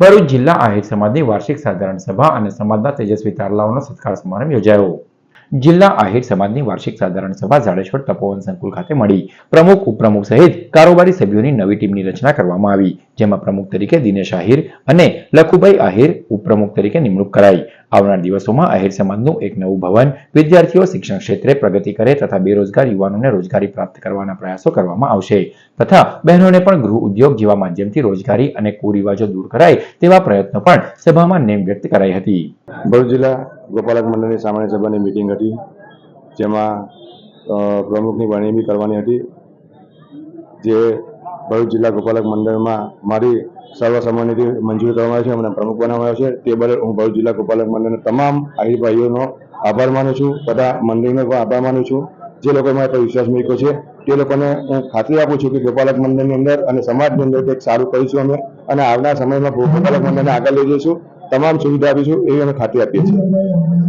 ભરૂચ જિલ્લા આહિર સમાજની વાર્ષિક સાધારણ સભા અને સમાજના તેજસ્વી તારલાઓનો સત્કાર સમારંભ યોજાયો. જિલ્લા આહિર સમાજની વાર્ષિક સાધારણ સભા ઝાડેશ્વર તપોવન સંકુલ ખાતે મળી. પ્રમુખ, ઉપપ્રમુખ સહિત કારોબારી સભ્યોની નવી ટીમની રચના કરવામાં આવી, જેમાં પ્રમુખ તરીકે દિનેશ આહિર અને લખુભાઈ આહિર, ઉપપ્રમુખ તરીકે નિમણૂક કરાઈ. આવનાર દિવસોમાં આહિર સમાજનું એક નવું ભવન વિદ્યાર્થીઓ શિક્ષણ ક્ષેત્રે પ્રગતિ કરે તથા બેરોજગાર યુવાનોને રોજગારી પ્રાપ્ત કરવાના પ્રયાસો કરવામાં આવશે તથા બહેનોને પણ ગૃહ ઉદ્યોગ જેવા માધ્યમથી રોજગારી અને કુરિવાજો દૂર કરાય તેવા પ્રયત્નો પણ સભામાં નેમ વ્યક્ત કરાઈ હતી. ભરૂચ જિલ્લા ગોપાલક મંડળની સામાન્ય સભાની મિટિંગ હતી, જેમાં પ્રમુખની વરણી કરવાની હતી, જે ભરૂચ જિલ્લા ગોપાલક મંડળમાં મારી સર્વસંમતિથી મંજૂર કરવામાં આવી છે મને પ્રમુખ બનાવવામાં આવ્યો છે. તે બદલ હું ભરૂચ જિલ્લા ગોપાલક મંડળના તમામ આહિર ભાઈઓનો આભાર માનું છું, બધા મંડળીનો પણ આભાર માનું છું. જે લોકો મારા પર વિશ્વાસ મૂક્યો છે, તે લોકોને હું ખાતરી આપું છું કે ગોપાલક મંડળની અંદર અને સમાજની અંદર કંઈક સારું કરીશું અમે અને આવનાર સમયમાં ગોપાલક મંડળને આગળ લઈ જઈશું. તમામ સુવિધા આપીશું એવી અમે ખાતરી આપીએ છીએ.